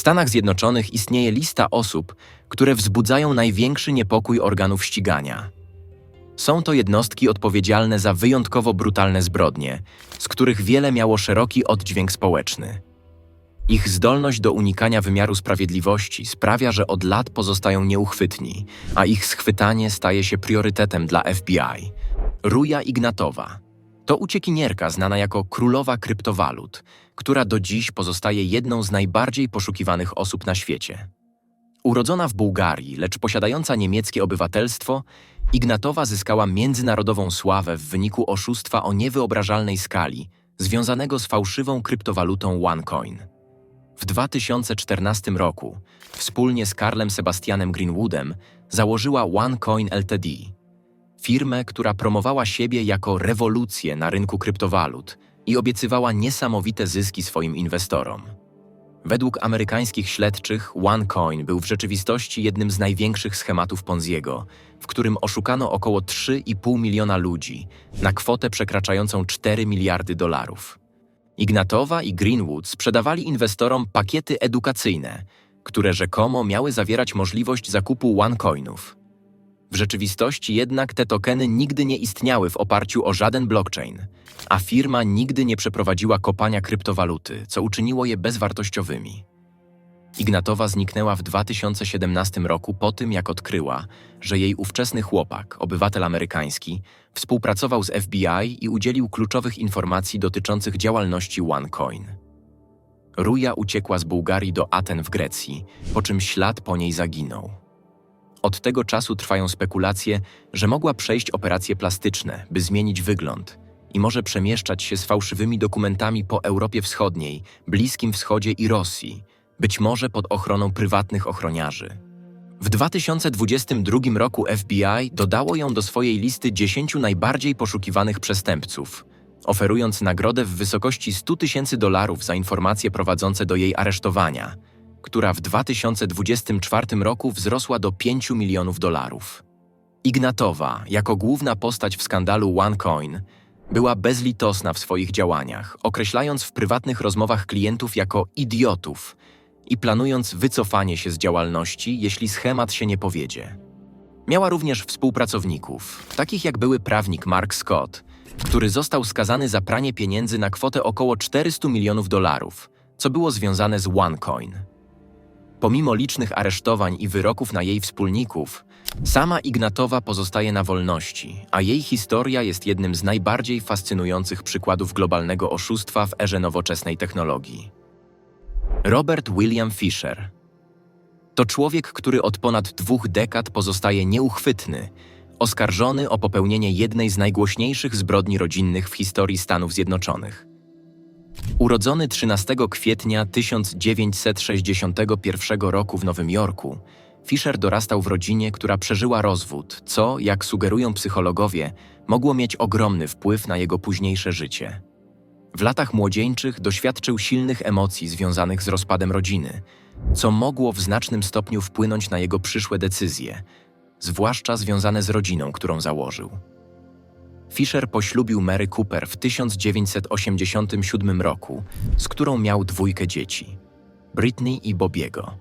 Stanach Zjednoczonych istnieje lista osób, które wzbudzają największy niepokój organów ścigania. Są to jednostki odpowiedzialne za wyjątkowo brutalne zbrodnie, z których wiele miało szeroki oddźwięk społeczny. Ich zdolność do unikania wymiaru sprawiedliwości sprawia, że od lat pozostają nieuchwytni, a ich schwytanie staje się priorytetem dla FBI. Ruja Ignatowa to uciekinierka znana jako królowa kryptowalut, która do dziś pozostaje jedną z najbardziej poszukiwanych osób na świecie. Urodzona w Bułgarii, lecz posiadająca niemieckie obywatelstwo, Ignatowa zyskała międzynarodową sławę w wyniku oszustwa o niewyobrażalnej skali, związanego z fałszywą kryptowalutą OneCoin. W 2014 roku, wspólnie z Karlem Sebastianem Greenwoodem, założyła OneCoin Ltd., firmę, która promowała siebie jako rewolucję na rynku kryptowalut i obiecywała niesamowite zyski swoim inwestorom. Według amerykańskich śledczych OneCoin był w rzeczywistości jednym z największych schematów Ponziego, w którym oszukano około 3,5 miliona ludzi na kwotę przekraczającą 4 miliardy dolarów. Ignatowa i Greenwood sprzedawali inwestorom pakiety edukacyjne, które rzekomo miały zawierać możliwość zakupu OneCoinów. W rzeczywistości jednak te tokeny nigdy nie istniały w oparciu o żaden blockchain, a firma nigdy nie przeprowadziła kopania kryptowaluty, co uczyniło je bezwartościowymi. Ignatowa zniknęła w 2017 roku po tym, jak odkryła, że jej ówczesny chłopak, obywatel amerykański, współpracował z FBI i udzielił kluczowych informacji dotyczących działalności OneCoin. Ruja uciekła z Bułgarii do Aten w Grecji, po czym ślad po niej zaginął. Od tego czasu trwają spekulacje, że mogła przejść operacje plastyczne, by zmienić wygląd i może przemieszczać się z fałszywymi dokumentami po Europie Wschodniej, Bliskim Wschodzie i Rosji, być może pod ochroną prywatnych ochroniarzy. W 2022 roku FBI dodało ją do swojej listy 10 najbardziej poszukiwanych przestępców, oferując nagrodę w wysokości 100 tysięcy dolarów za informacje prowadzące do jej aresztowania, która w 2024 roku wzrosła do 5 milionów dolarów. Ignatowa, jako główna postać w skandalu OneCoin, była bezlitosna w swoich działaniach, określając w prywatnych rozmowach klientów jako idiotów i planując wycofanie się z działalności, jeśli schemat się nie powiedzie. Miała również współpracowników, takich jak były prawnik Mark Scott, który został skazany za pranie pieniędzy na kwotę około 400 milionów dolarów, co było związane z OneCoin. Pomimo licznych aresztowań i wyroków na jej wspólników, sama Ignatowa pozostaje na wolności, a jej historia jest jednym z najbardziej fascynujących przykładów globalnego oszustwa w erze nowoczesnej technologii. Robert William Fisher to człowiek, który od ponad dwóch dekad pozostaje nieuchwytny, oskarżony o popełnienie jednej z najgłośniejszych zbrodni rodzinnych w historii Stanów Zjednoczonych. Urodzony 13 kwietnia 1961 roku w Nowym Jorku, Fisher dorastał w rodzinie, która przeżyła rozwód, co, jak sugerują psychologowie, mogło mieć ogromny wpływ na jego późniejsze życie. W latach młodzieńczych doświadczył silnych emocji związanych z rozpadem rodziny, co mogło w znacznym stopniu wpłynąć na jego przyszłe decyzje, zwłaszcza związane z rodziną, którą założył. Fisher poślubił Mary Cooper w 1987 roku, z którą miał dwójkę dzieci Britney i Bobiego.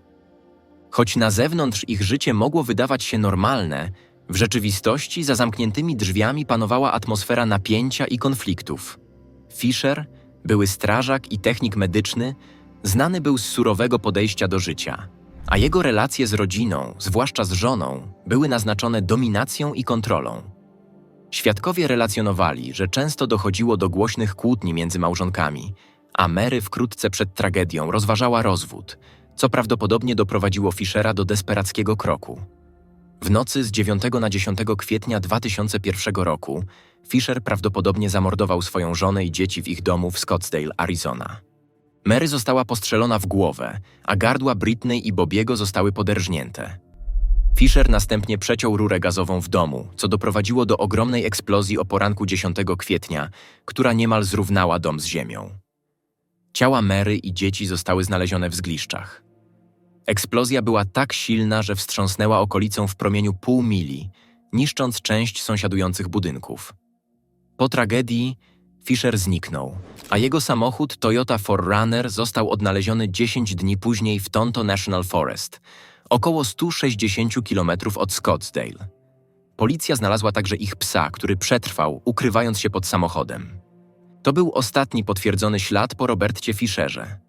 Choć na zewnątrz ich życie mogło wydawać się normalne, w rzeczywistości za zamkniętymi drzwiami panowała atmosfera napięcia i konfliktów. Fisher, były strażak i technik medyczny, znany był z surowego podejścia do życia, a jego relacje z rodziną, zwłaszcza z żoną, były naznaczone dominacją i kontrolą. Świadkowie relacjonowali, że często dochodziło do głośnych kłótni między małżonkami, a Mary wkrótce przed tragedią rozważała rozwód, co prawdopodobnie doprowadziło Fischera do desperackiego kroku. W nocy z 9 na 10 kwietnia 2001 roku Fisher prawdopodobnie zamordował swoją żonę i dzieci w ich domu w Scottsdale, Arizona. Mary została postrzelona w głowę, a gardła Britney i Bobiego zostały poderżnięte. Fisher następnie przeciął rurę gazową w domu, co doprowadziło do ogromnej eksplozji o poranku 10 kwietnia, która niemal zrównała dom z ziemią. Ciała Mary i dzieci zostały znalezione w zgliszczach. Eksplozja była tak silna, że wstrząsnęła okolicą w promieniu pół mili, niszcząc część sąsiadujących budynków. Po tragedii Fisher zniknął, a jego samochód Toyota 4Runner został odnaleziony 10 dni później w Tonto National Forest, około 160 km od Scottsdale. Policja znalazła także ich psa, który przetrwał, ukrywając się pod samochodem. To był ostatni potwierdzony ślad po Robercie Fisherze.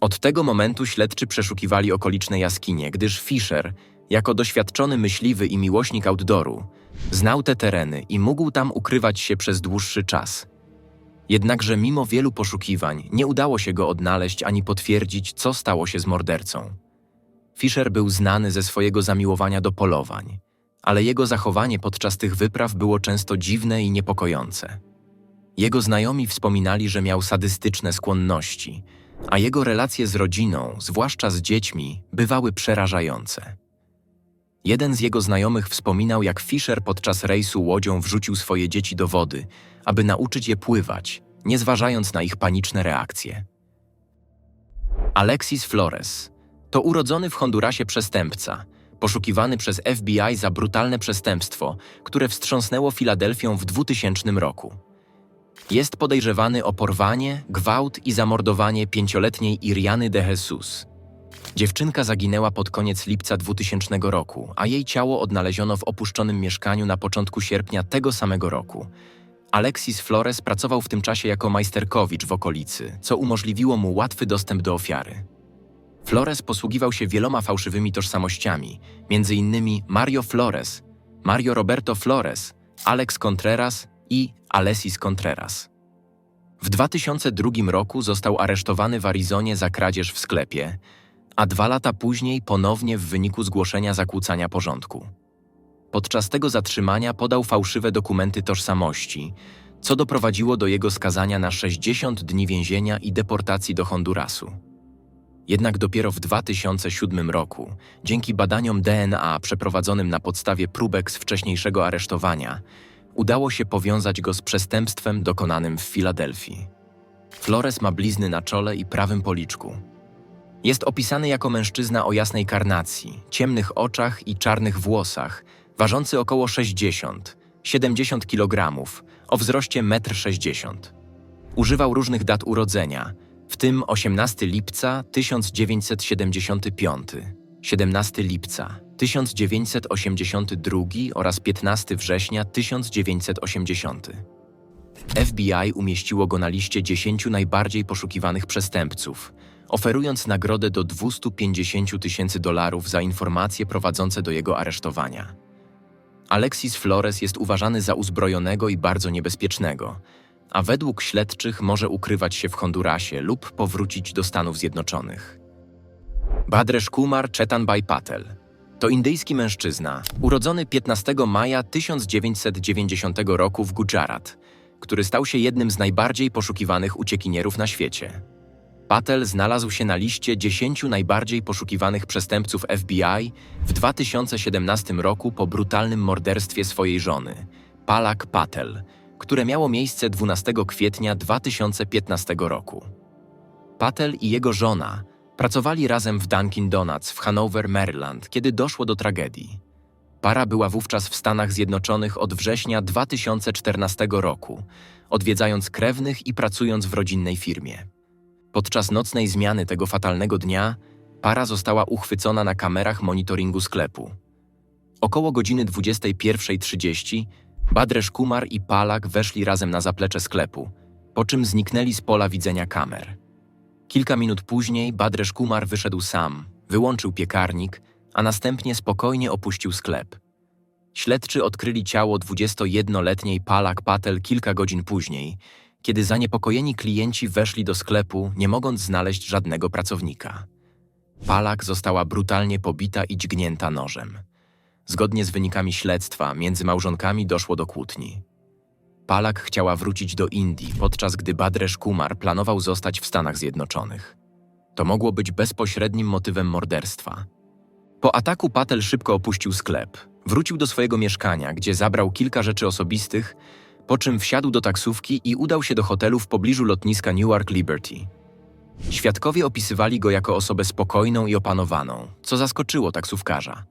Od tego momentu śledczy przeszukiwali okoliczne jaskinie, gdyż Fisher, jako doświadczony myśliwy i miłośnik outdooru, znał te tereny i mógł tam ukrywać się przez dłuższy czas. Jednakże mimo wielu poszukiwań nie udało się go odnaleźć ani potwierdzić, co stało się z mordercą. Fisher był znany ze swojego zamiłowania do polowań, ale jego zachowanie podczas tych wypraw było często dziwne i niepokojące. Jego znajomi wspominali, że miał sadystyczne skłonności, a jego relacje z rodziną, zwłaszcza z dziećmi, bywały przerażające. Jeden z jego znajomych wspominał, jak Fisher podczas rejsu łodzią wrzucił swoje dzieci do wody, aby nauczyć je pływać, nie zważając na ich paniczne reakcje. Alexis Flores to urodzony w Hondurasie przestępca, poszukiwany przez FBI za brutalne przestępstwo, które wstrząsnęło Filadelfią w 2000 roku. Jest podejrzewany o porwanie, gwałt i zamordowanie pięcioletniej Iriany de Jesus. Dziewczynka zaginęła pod koniec lipca 2000 roku, a jej ciało odnaleziono w opuszczonym mieszkaniu na początku sierpnia tego samego roku. Alexis Flores pracował w tym czasie jako majsterkowicz w okolicy, co umożliwiło mu łatwy dostęp do ofiary. Flores posługiwał się wieloma fałszywymi tożsamościami, m.in. Mario Flores, Mario Roberto Flores, Alex Contreras i Alessis Contreras. W 2002 roku został aresztowany w Arizonie za kradzież w sklepie, a dwa lata później ponownie w wyniku zgłoszenia zakłócania porządku. Podczas tego zatrzymania podał fałszywe dokumenty tożsamości, co doprowadziło do jego skazania na 60 dni więzienia i deportacji do Hondurasu. Jednak dopiero w 2007 roku, dzięki badaniom DNA przeprowadzonym na podstawie próbek z wcześniejszego aresztowania, udało się powiązać go z przestępstwem dokonanym w Filadelfii. Flores ma blizny na czole i prawym policzku. Jest opisany jako mężczyzna o jasnej karnacji, ciemnych oczach i czarnych włosach, ważący około 60-70 kg, o wzroście 1,60 m. Używał różnych dat urodzenia, w tym 18 lipca 1975, 17 lipca 1982 oraz 15 września 1980. FBI umieściło go na liście 10 najbardziej poszukiwanych przestępców, oferując nagrodę do 250 tysięcy dolarów za informacje prowadzące do jego aresztowania. Alexis Flores jest uważany za uzbrojonego i bardzo niebezpiecznego, a według śledczych może ukrywać się w Hondurasie lub powrócić do Stanów Zjednoczonych. Badresh Kumar Chetanbhai Patel to indyjski mężczyzna, urodzony 15 maja 1990 roku w Gujarat, który stał się jednym z najbardziej poszukiwanych uciekinierów na świecie. Patel znalazł się na liście 10 najbardziej poszukiwanych przestępców FBI w 2017 roku po brutalnym morderstwie swojej żony, Palak Patel, które miało miejsce 12 kwietnia 2015 roku. Patel i jego żona pracowali razem w Dunkin' Donuts w Hanover, Maryland, kiedy doszło do tragedii. Para była wówczas w Stanach Zjednoczonych od września 2014 roku, odwiedzając krewnych i pracując w rodzinnej firmie. Podczas nocnej zmiany tego fatalnego dnia para została uchwycona na kamerach monitoringu sklepu. Około godziny 21.30 Badresz Kumar i Palak weszli razem na zaplecze sklepu, po czym zniknęli z pola widzenia kamer. Kilka minut później Badresz Kumar wyszedł sam, wyłączył piekarnik, a następnie spokojnie opuścił sklep. Śledczy odkryli ciało 21-letniej Palak Patel kilka godzin później, kiedy zaniepokojeni klienci weszli do sklepu, nie mogąc znaleźć żadnego pracownika. Palak została brutalnie pobita i dźgnięta nożem. Zgodnie z wynikami śledztwa, między małżonkami doszło do kłótni. Palak chciała wrócić do Indii, podczas gdy Badresz Kumar planował zostać w Stanach Zjednoczonych. To mogło być bezpośrednim motywem morderstwa. Po ataku Patel szybko opuścił sklep, wrócił do swojego mieszkania, gdzie zabrał kilka rzeczy osobistych, po czym wsiadł do taksówki i udał się do hotelu w pobliżu lotniska Newark Liberty. Świadkowie opisywali go jako osobę spokojną i opanowaną, co zaskoczyło taksówkarza.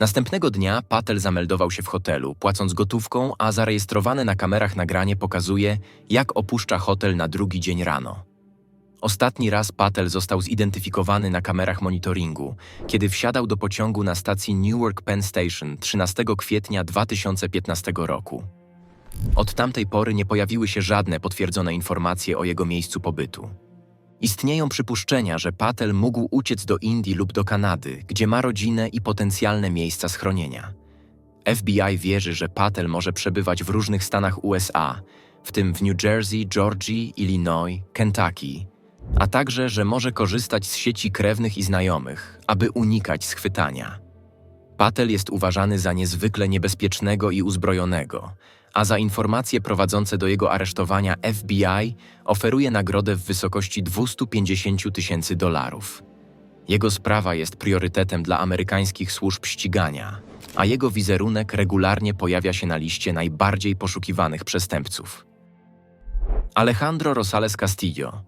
Następnego dnia Patel zameldował się w hotelu, płacąc gotówką, a zarejestrowane na kamerach nagranie pokazuje, jak opuszcza hotel na drugi dzień rano. Ostatni raz Patel został zidentyfikowany na kamerach monitoringu, kiedy wsiadał do pociągu na stacji Newark Penn Station 13 kwietnia 2015 roku. Od tamtej pory nie pojawiły się żadne potwierdzone informacje o jego miejscu pobytu. Istnieją przypuszczenia, że Patel mógł uciec do Indii lub do Kanady, gdzie ma rodzinę i potencjalne miejsca schronienia. FBI wierzy, że Patel może przebywać w różnych stanach USA, w tym w New Jersey, Georgii, Illinois, Kentucky, a także, że może korzystać z sieci krewnych i znajomych, aby unikać schwytania. Patel jest uważany za niezwykle niebezpiecznego i uzbrojonego, a za informacje prowadzące do jego aresztowania FBI oferuje nagrodę w wysokości 250 tysięcy dolarów. Jego sprawa jest priorytetem dla amerykańskich służb ścigania, a jego wizerunek regularnie pojawia się na liście najbardziej poszukiwanych przestępców. Alejandro Rosales Castillo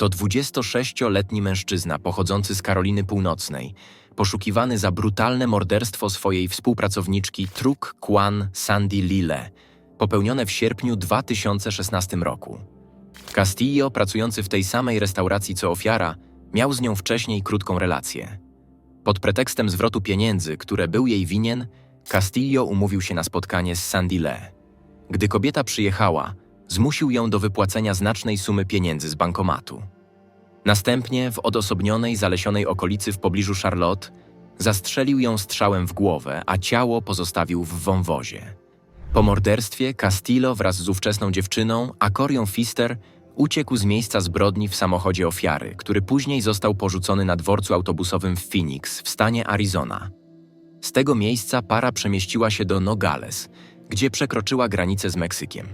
to 26-letni mężczyzna pochodzący z Karoliny Północnej, poszukiwany za brutalne morderstwo swojej współpracowniczki Truk Kwan Sandy Lille, popełnione w sierpniu 2016 roku. Castillo, pracujący w tej samej restauracji co ofiara, miał z nią wcześniej krótką relację. Pod pretekstem zwrotu pieniędzy, które był jej winien, Castillo umówił się na spotkanie z Sandy Le. Gdy kobieta przyjechała, zmusił ją do wypłacenia znacznej sumy pieniędzy z bankomatu. Następnie w odosobnionej, zalesionej okolicy w pobliżu Charlotte zastrzelił ją strzałem w głowę, a ciało pozostawił w wąwozie. Po morderstwie Castillo wraz z ówczesną dziewczyną, Akorią Fister, uciekł z miejsca zbrodni w samochodzie ofiary, który później został porzucony na dworcu autobusowym w Phoenix w stanie Arizona. Z tego miejsca para przemieściła się do Nogales, gdzie przekroczyła granicę z Meksykiem.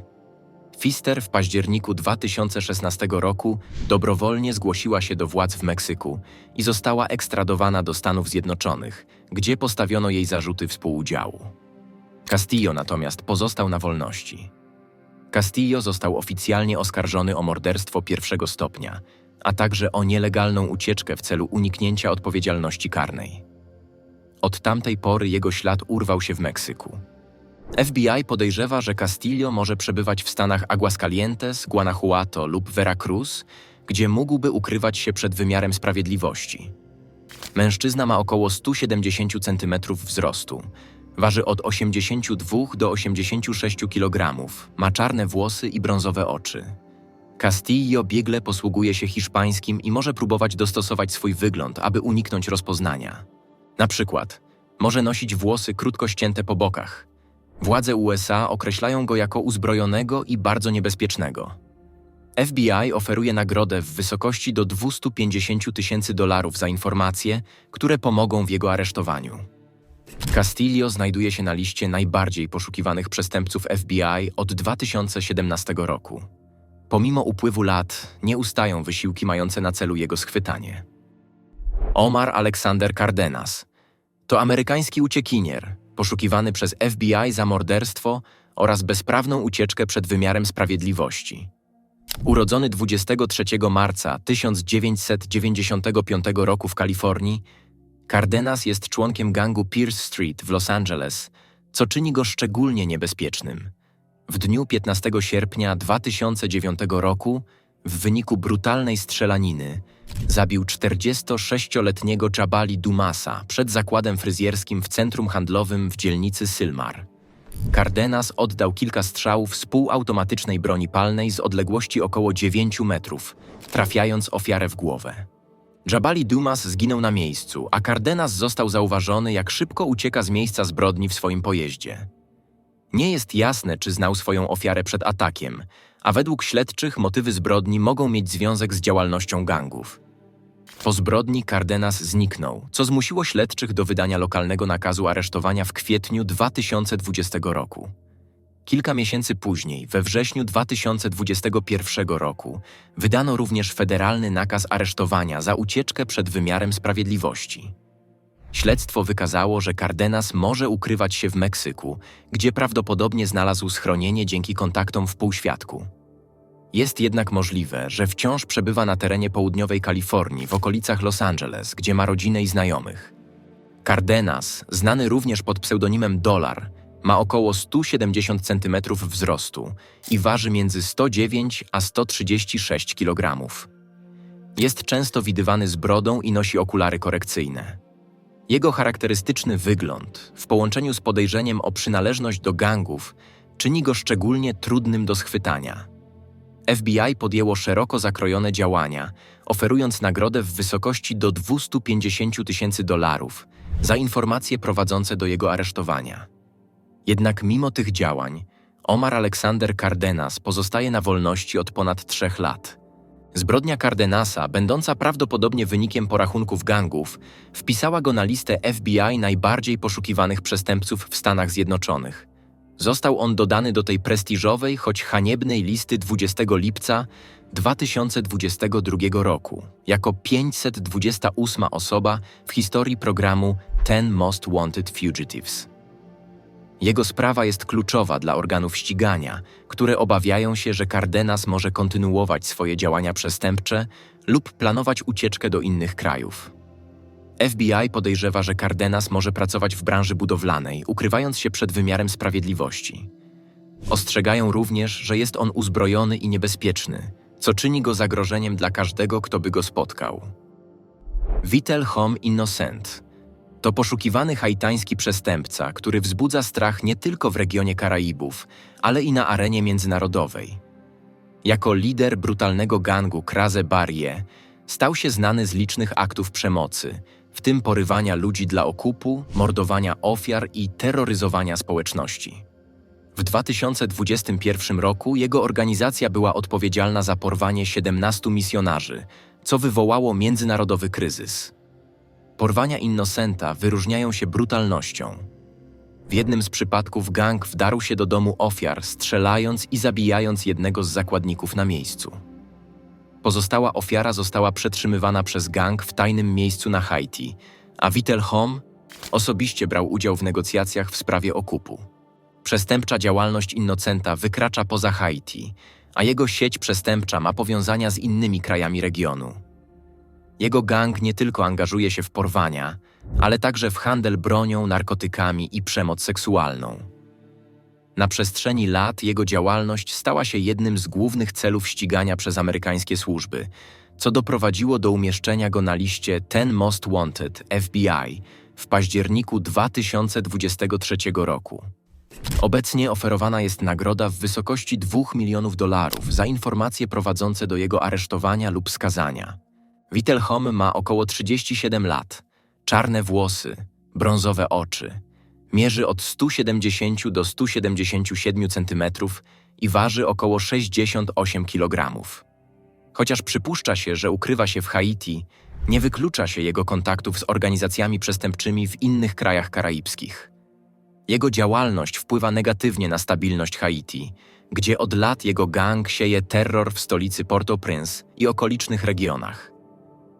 Fister w październiku 2016 roku dobrowolnie zgłosiła się do władz w Meksyku i została ekstradowana do Stanów Zjednoczonych, gdzie postawiono jej zarzuty współudziału. Castillo natomiast pozostał na wolności. Castillo został oficjalnie oskarżony o morderstwo pierwszego stopnia, a także o nielegalną ucieczkę w celu uniknięcia odpowiedzialności karnej. Od tamtej pory jego ślad urwał się w Meksyku. FBI podejrzewa, że Castillo może przebywać w stanach Aguascalientes, Guanajuato lub Veracruz, gdzie mógłby ukrywać się przed wymiarem sprawiedliwości. Mężczyzna ma około 170 cm wzrostu, waży od 82 do 86 kg, ma czarne włosy i brązowe oczy. Castillo biegle posługuje się hiszpańskim i może próbować dostosować swój wygląd, aby uniknąć rozpoznania. Na przykład, może nosić włosy krótko ścięte po bokach, Władze USA określają go jako uzbrojonego i bardzo niebezpiecznego. FBI oferuje nagrodę w wysokości do 250 tysięcy dolarów za informacje, które pomogą w jego aresztowaniu. Castillo znajduje się na liście najbardziej poszukiwanych przestępców FBI od 2017 roku. Pomimo upływu lat, nie ustają wysiłki mające na celu jego schwytanie. Omar Alexander Cardenas to amerykański uciekinier, poszukiwany przez FBI za morderstwo oraz bezprawną ucieczkę przed wymiarem sprawiedliwości. Urodzony 23 marca 1995 roku w Kalifornii, Cardenas jest członkiem gangu Pierce Street w Los Angeles, co czyni go szczególnie niebezpiecznym. W dniu 15 sierpnia 2009 roku, w wyniku brutalnej strzelaniny, Zabił 46-letniego Jabali Dumasa przed zakładem fryzjerskim w centrum handlowym w dzielnicy Sylmar. Cardenas oddał kilka strzałów z półautomatycznej broni palnej z odległości około 9 metrów, trafiając ofiarę w głowę. Jabali Dumas zginął na miejscu, a Cardenas został zauważony, jak szybko ucieka z miejsca zbrodni w swoim pojeździe. Nie jest jasne, czy znał swoją ofiarę przed atakiem, a według śledczych motywy zbrodni mogą mieć związek z działalnością gangów. Po zbrodni Cardenas zniknął, co zmusiło śledczych do wydania lokalnego nakazu aresztowania w kwietniu 2020 roku. Kilka miesięcy później, we wrześniu 2021 roku, wydano również federalny nakaz aresztowania za ucieczkę przed wymiarem sprawiedliwości. Śledztwo wykazało, że Cardenas może ukrywać się w Meksyku, gdzie prawdopodobnie znalazł schronienie dzięki kontaktom w półświadku. Jest jednak możliwe, że wciąż przebywa na terenie południowej Kalifornii, w okolicach Los Angeles, gdzie ma rodzinę i znajomych. Cardenas, znany również pod pseudonimem Dolar, ma około 170 cm wzrostu i waży między 109 a 136 kg. Jest często widywany z brodą i nosi okulary korekcyjne. Jego charakterystyczny wygląd, w połączeniu z podejrzeniem o przynależność do gangów, czyni go szczególnie trudnym do schwytania. FBI podjęło szeroko zakrojone działania, oferując nagrodę w wysokości do 250 tysięcy dolarów za informacje prowadzące do jego aresztowania. Jednak mimo tych działań, Omar Aleksander Cardenas pozostaje na wolności od ponad trzech lat. Zbrodnia Cardenasa, będąca prawdopodobnie wynikiem porachunków gangów, wpisała go na listę FBI najbardziej poszukiwanych przestępców w Stanach Zjednoczonych. Został on dodany do tej prestiżowej, choć haniebnej listy 20 lipca 2022 roku jako 528 osoba w historii programu Ten Most Wanted Fugitives. Jego sprawa jest kluczowa dla organów ścigania, które obawiają się, że Cardenas może kontynuować swoje działania przestępcze lub planować ucieczkę do innych krajów. FBI podejrzewa, że Cardenas może pracować w branży budowlanej, ukrywając się przed wymiarem sprawiedliwości. Ostrzegają również, że jest on uzbrojony i niebezpieczny, co czyni go zagrożeniem dla każdego, kto by go spotkał. Vitel Home Innocent to poszukiwany haitański przestępca, który wzbudza strach nie tylko w regionie Karaibów, ale i na arenie międzynarodowej. Jako lider brutalnego gangu Kraze Barrie stał się znany z licznych aktów przemocy, w tym porywania ludzi dla okupu, mordowania ofiar i terroryzowania społeczności. W 2021 roku jego organizacja była odpowiedzialna za porwanie 17 misjonarzy, co wywołało międzynarodowy kryzys. Porwania Innocenta wyróżniają się brutalnością. W jednym z przypadków gang wdarł się do domu ofiar, strzelając i zabijając jednego z zakładników na miejscu. Pozostała ofiara została przetrzymywana przez gang w tajnym miejscu na Haiti, a Vitel Home osobiście brał udział w negocjacjach w sprawie okupu. Przestępcza działalność Innocenta wykracza poza Haiti, a jego sieć przestępcza ma powiązania z innymi krajami regionu. Jego gang nie tylko angażuje się w porwania, ale także w handel bronią, narkotykami i przemoc seksualną. Na przestrzeni lat jego działalność stała się jednym z głównych celów ścigania przez amerykańskie służby, co doprowadziło do umieszczenia go na liście Ten Most Wanted FBI w październiku 2023 roku. Obecnie oferowana jest nagroda w wysokości 2 milionów dolarów za informacje prowadzące do jego aresztowania lub skazania. Wittelhom ma około 37 lat, czarne włosy, brązowe oczy. Mierzy od 170 do 177 cm i waży około 68 kg. Chociaż przypuszcza się, że ukrywa się w Haiti, nie wyklucza się jego kontaktów z organizacjami przestępczymi w innych krajach karaibskich. Jego działalność wpływa negatywnie na stabilność Haiti, gdzie od lat jego gang sieje terror w stolicy Port-au-Prince i okolicznych regionach.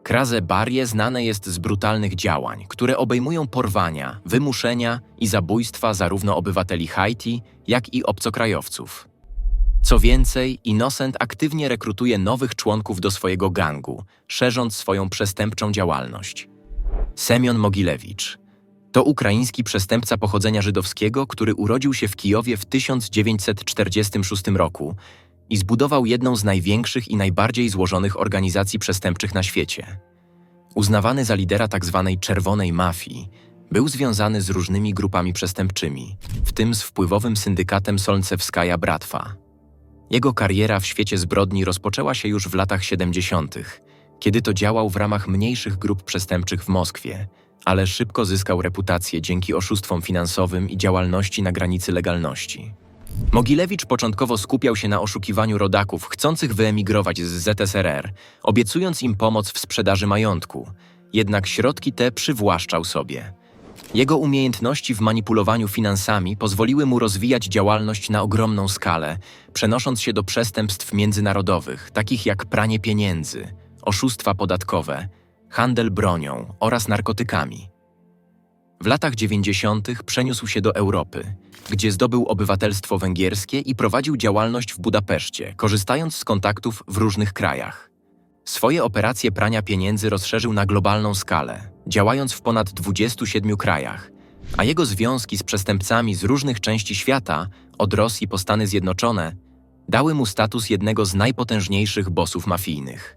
Kraze Barie znane jest z brutalnych działań, które obejmują porwania, wymuszenia i zabójstwa zarówno obywateli Haiti, jak i obcokrajowców. Co więcej, Innocent aktywnie rekrutuje nowych członków do swojego gangu, szerząc swoją przestępczą działalność. Semyon Mogilewicz to ukraiński przestępca pochodzenia żydowskiego, który urodził się w Kijowie w 1946 roku i zbudował jedną z największych i najbardziej złożonych organizacji przestępczych na świecie. Uznawany za lidera tzw. Tak czerwonej mafii, był związany z różnymi grupami przestępczymi, w tym z wpływowym syndykatem Solncewskaja Bratwa. Jego kariera w świecie zbrodni rozpoczęła się już w latach 70., kiedy to działał w ramach mniejszych grup przestępczych w Moskwie, ale szybko zyskał reputację dzięki oszustwom finansowym i działalności na granicy legalności. Mogilewicz początkowo skupiał się na oszukiwaniu rodaków chcących wyemigrować z ZSRR, obiecując im pomoc w sprzedaży majątku, jednak środki te przywłaszczał sobie. Jego umiejętności w manipulowaniu finansami pozwoliły mu rozwijać działalność na ogromną skalę, przenosząc się do przestępstw międzynarodowych, takich jak pranie pieniędzy, oszustwa podatkowe, handel bronią oraz narkotykami. W latach 90. przeniósł się do Europy, gdzie zdobył obywatelstwo węgierskie i prowadził działalność w Budapeszcie, korzystając z kontaktów w różnych krajach. Swoje operacje prania pieniędzy rozszerzył na globalną skalę, działając w ponad 27 krajach, a jego związki z przestępcami z różnych części świata, od Rosji po Stany Zjednoczone, dały mu status jednego z najpotężniejszych bossów mafijnych.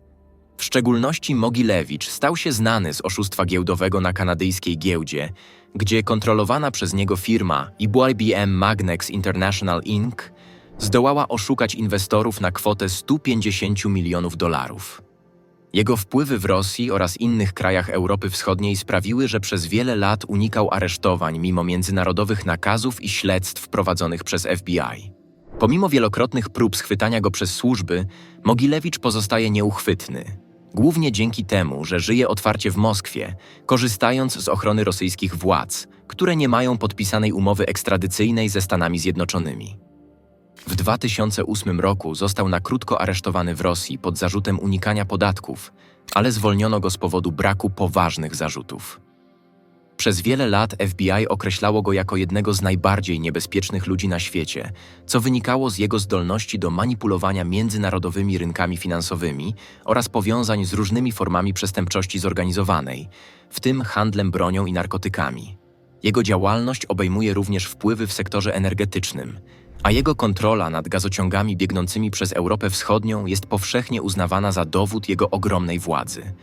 W szczególności Mogilewicz stał się znany z oszustwa giełdowego na kanadyjskiej giełdzie, gdzie kontrolowana przez niego firma IBM Magnex International Inc. zdołała oszukać inwestorów na kwotę 150 milionów dolarów. Jego wpływy w Rosji oraz innych krajach Europy Wschodniej sprawiły, że przez wiele lat unikał aresztowań mimo międzynarodowych nakazów i śledztw prowadzonych przez FBI. Pomimo wielokrotnych prób schwytania go przez służby, Mogilewicz pozostaje nieuchwytny. Głównie dzięki temu, że żyje otwarcie w Moskwie, korzystając z ochrony rosyjskich władz, które nie mają podpisanej umowy ekstradycyjnej ze Stanami Zjednoczonymi. W 2008 roku został na krótko aresztowany w Rosji pod zarzutem unikania podatków, ale zwolniono go z powodu braku poważnych zarzutów. Przez wiele lat FBI określało go jako jednego z najbardziej niebezpiecznych ludzi na świecie, co wynikało z jego zdolności do manipulowania międzynarodowymi rynkami finansowymi oraz powiązań z różnymi formami przestępczości zorganizowanej, w tym handlem bronią i narkotykami. Jego działalność obejmuje również wpływy w sektorze energetycznym, a jego kontrola nad gazociągami biegnącymi przez Europę Wschodnią jest powszechnie uznawana za dowód jego ogromnej władzy.